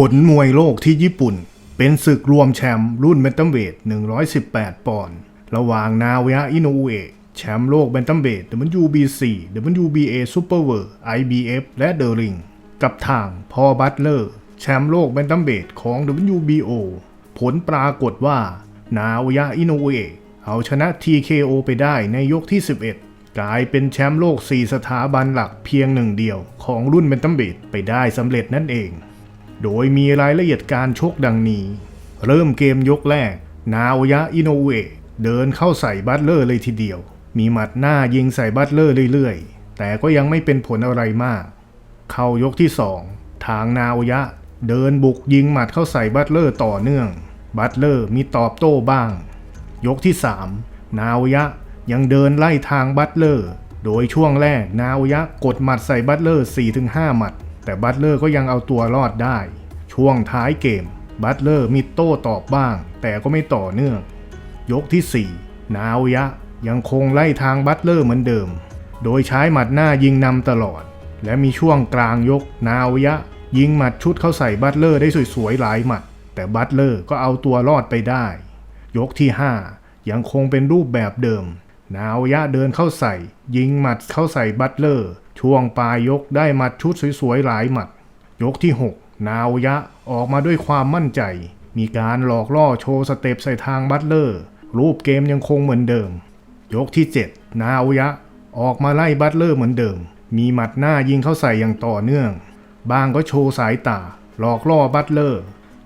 ผลมวยโลกที่ญี่ปุ่น เป็นศึกรวมแชมป์รุ่นแบนตัมเวท 118 ปอนด์ระหว่างนาวะอิโนอุเอะแชมป์โลกแบนตัมเวท WBC WBA Super w o r l d IBF และเดอริงกับทางพอบัตเลอร์ แชมป์โลกแบนตัมเวทของ WBO ผลปรากฏว่า นาวะอิโนอุเอะเอาชนะ TKO ไปได้ในยกที่ 11 กลายเป็นแชมป์โลก 4 สถาบันหลักเพียงหนึ่งเดียวของรุ่นแบนตัมเวทไปได้สำเร็จนั่นเอง โดยมีรายละเอียดการชกดังนี้ เริ่มเกมยกแรก นาโอยะอิโนเอะเดินเข้าใส่บัตเลอร์เลยทีเดียว มีหมัดหน้ายิงใส่บัตเลอร์เรื่อยๆ แต่ก็ยังไม่เป็นผลอะไรมาก เข้ายกที่สองทางนาโอยะ เดินบุกยิงหมัดเข้าใส่บัตเลอร์ต่อเนื่อง บัตเลอร์มีตอบโต้บ้าง ยกที่3นาโอยะยังเดินไล่ทางบัตเลอร์ โดยช่วงแรกนาโอยะกดหมัดใส่บัตเลอร์ 4-5 หมัด แต่บัตเลอร์ก็ยังเอาตัวรอดได้ ช่วงท้ายเกม บัตเลอร์มีโต้ตอบบ้าง แต่ก็ไม่ต่อเนื่อง ยกที่ 4 นาโอยะ ยังคงไล่ทางบัตเลอร์เหมือนเดิม โดยใช้หมัดหน้ายิงนำตลอด และมีช่วงกลางยกนาโอยะ ยิงหมัดชุดเข้าใส่บัตเลอร์ได้สวยๆหลายหมัด แต่บัตเลอร์ก็เอาตัวรอดไปได้ ยกที่ 5 ยังคงเป็นรูปแบบเดิม นาวยะเดินเข้าใส่ ยิงหมัดเข้าใส่บัตเลอร์ ช่วงปลายยกได้หมัดชุดสวยๆหลายหมัด ยกที่ 6 นาวะออกมาด้วยความมั่นใจ มีการหลอกล่อโชว์สเต็ปใส่ทางบัตเลอร์ รูปเกมยังคงเหมือนเดิม ยกที่ 7 นาวะออกมาไล่บัตเลอร์เหมือนเดิม มีหมัดหน้ายิงเข้าใส่อย่างต่อเนื่อง บางก็โชว์สายตา หลอกล่อบัตเลอร์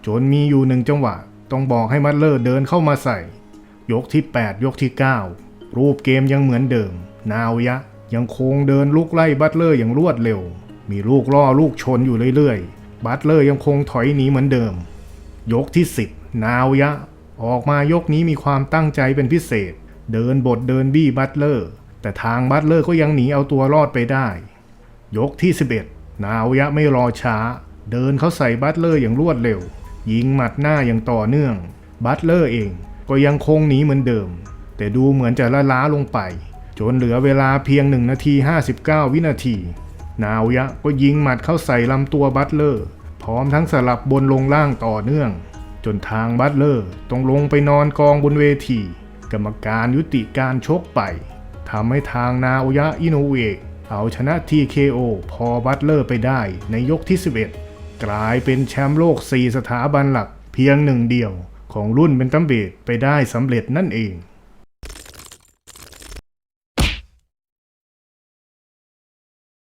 จนมีอยู่หนึ่งจังหวะ ต้องบอกให้บัตเลอร์เดินเข้ามาใส่ ยกที่ 8 ยกที่ 9 รูปเกมยังเหมือนเดิม นาวะ ยังคงเดินลุกไล่บัตเลอร์อย่างรวดเร็ว มีลูกล่อลูกชนอยู่เรื่อยๆ บัตเลอร์ยังคงถอยหนีเหมือนเดิม ยกที่ 10 นาวยะ ออกมายกนี้มีความตั้งใจเป็นพิเศษ เดินบทเดินบี้บัตเลอร์ แต่ทางบัตเลอร์ก็ยังหนีเอาตัวรอดไปได้ ยกที่ 11 นาวยะไม่รอช้า เดินเข้าใส่บัตเลอร์อย่างรวดเร็ว ยิงหมัดหน้าอย่างต่อเนื่อง บัตเลอร์เองก็ยังคงหนีเหมือนเดิม แต่ดูเหมือนจะละล้าลงไป จนเหลือเวลาเพียง 1 นาที 59 วินาที นาวะก็ยิงหมัดเข้าใส่ลำตัวบัตเลอร์ พร้อมทั้งสลับบนลงล่างต่อเนื่อง จนทางบัตเลอร์ต้องลงไปนอนกองบนเวที กรรมการยุติการชกไปทำให้ทางนาโอยะอินโนเอะเอาชนะ TKO พอบัตเลอร์ไปได้ในยกที่ 11 กลายเป็นแชมป์โลก 4 สถาบันหลักเพียงหนึ่งเดียวของรุ่นเบนตัมเบดไปได้สำเร็จนั่นเอง